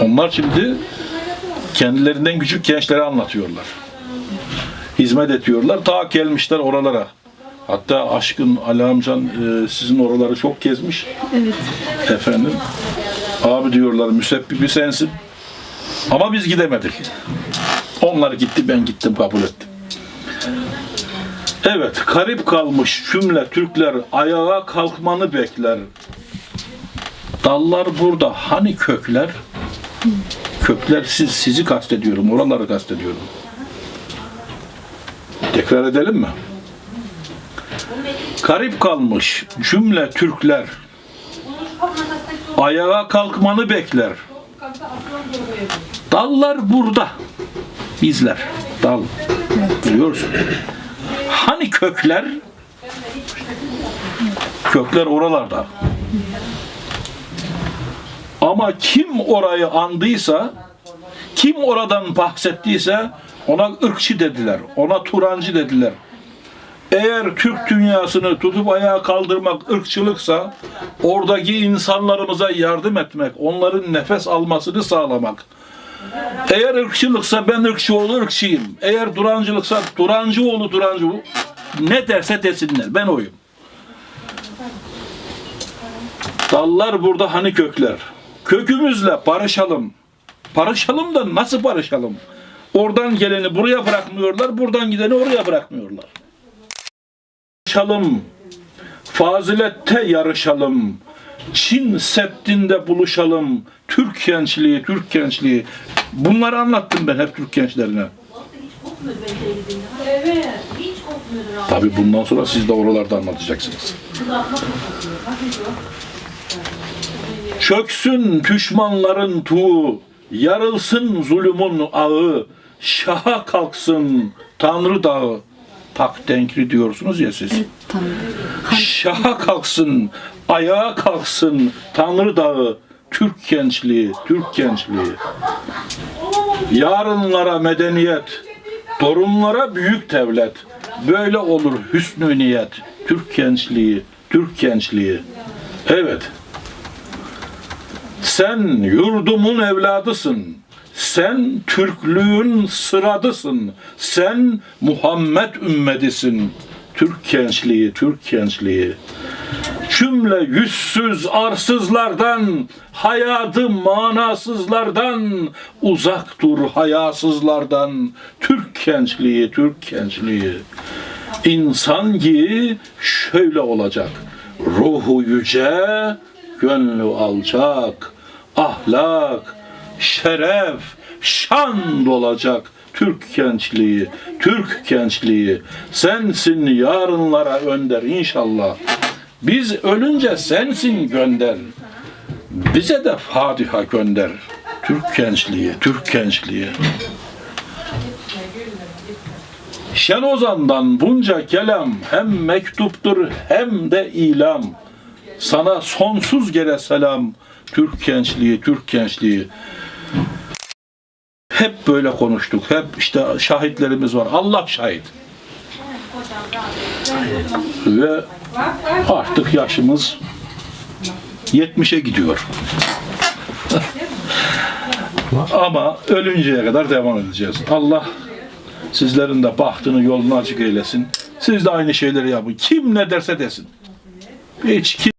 Onlar şimdi kendilerinden küçük gençlere anlatıyorlar. Hizmet ediyorlar. Ta gelmişler oralara. Hatta aşkın Ali amcan e, sizin oraları çok gezmiş. Evet. Efendim. Abi diyorlar müsebbibi sensin. Ama biz gidemedik. Onlar gitti ben gittim kabul ettim. Evet, karip kalmış cümle Türkler ayağa kalkmanı bekler. Dallar burada, hani kökler? Kökler siz, sizi kastediyorum, oraları kastediyorum. Tekrar edelim mi? Karip kalmış cümle Türkler ayağa kalkmanı bekler. Dallar burada. Bizler. Dal. Biliyorsun. Hani kökler? Kökler oralarda. Ama kim orayı andıysa, kim oradan bahsettiyse ona ırkçı dediler, ona turancı dediler. Eğer Türk dünyasını tutup ayağa kaldırmak ırkçılıksa, oradaki insanlarımıza yardım etmek, onların nefes almasını sağlamak. Eğer ırkçılıksa ben ırkçı oğlu ırkçıyım. Eğer durancılıksa durancı oğlu durancı ne derse desinler. Ben oyum. Dallar burada hani kökler. Kökümüzle barışalım. Barışalım da nasıl barışalım? Oradan geleni buraya bırakmıyorlar, buradan gideni oraya bırakmıyorlar. Barışalım. Fazilette yarışalım. Çin Seddi'nde buluşalım. Türk gençliği, Türk gençliği. Bunları anlattım ben hep Türk gençlerine. Evet. Tabii bundan sonra siz de oralarda anlatacaksınız. Çöksün düşmanların tuğu, yarılsın zulümün ağı, şaha kalksın Tanrı dağı. Tak denkli diyorsunuz ya siz. Tamam. Şaha kalksın, ayağa kalksın Tanrı dağı, Türk gençliği, Türk gençliği. Yarınlara medeniyet, torunlara büyük devlet. Böyle olur hüsnü niyet, Türk gençliği, Türk gençliği. Evet. Sen yurdumun evladısın. Sen Türklüğün sıradısın. Sen Muhammed ümmetisin. Türk gençliği, Türk gençliği. Cümle yüzsüz arsızlardan, hayatı manasızlardan, uzak dur hayasızlardan. Türk gençliği, Türk gençliği. İnsan gibi şöyle olacak. Ruhu yüce, gönlü alçak, ahlak, şeref, şan dolacak. Türk gençliği, Türk gençliği. Sensin yarınlara önder inşallah. Biz ölünce sensin gönder. Bize de Fatiha gönder. Türk gençliği, Türk gençliği. Şen Ozan'dan bunca kelam hem mektuptur hem de ilam. Sana sonsuz gere selam. Türk gençliği, Türk gençliği. Hep böyle konuştuk. Hep işte şahitlerimiz var. Allah şahit. Ve artık yaşımız 70'e gidiyor. Ama ölünceye kadar devam edeceğiz. Allah sizlerin de bahtını yolunu açık eylesin. Siz de aynı şeyleri yapın. Kim ne derse desin. Hiç kim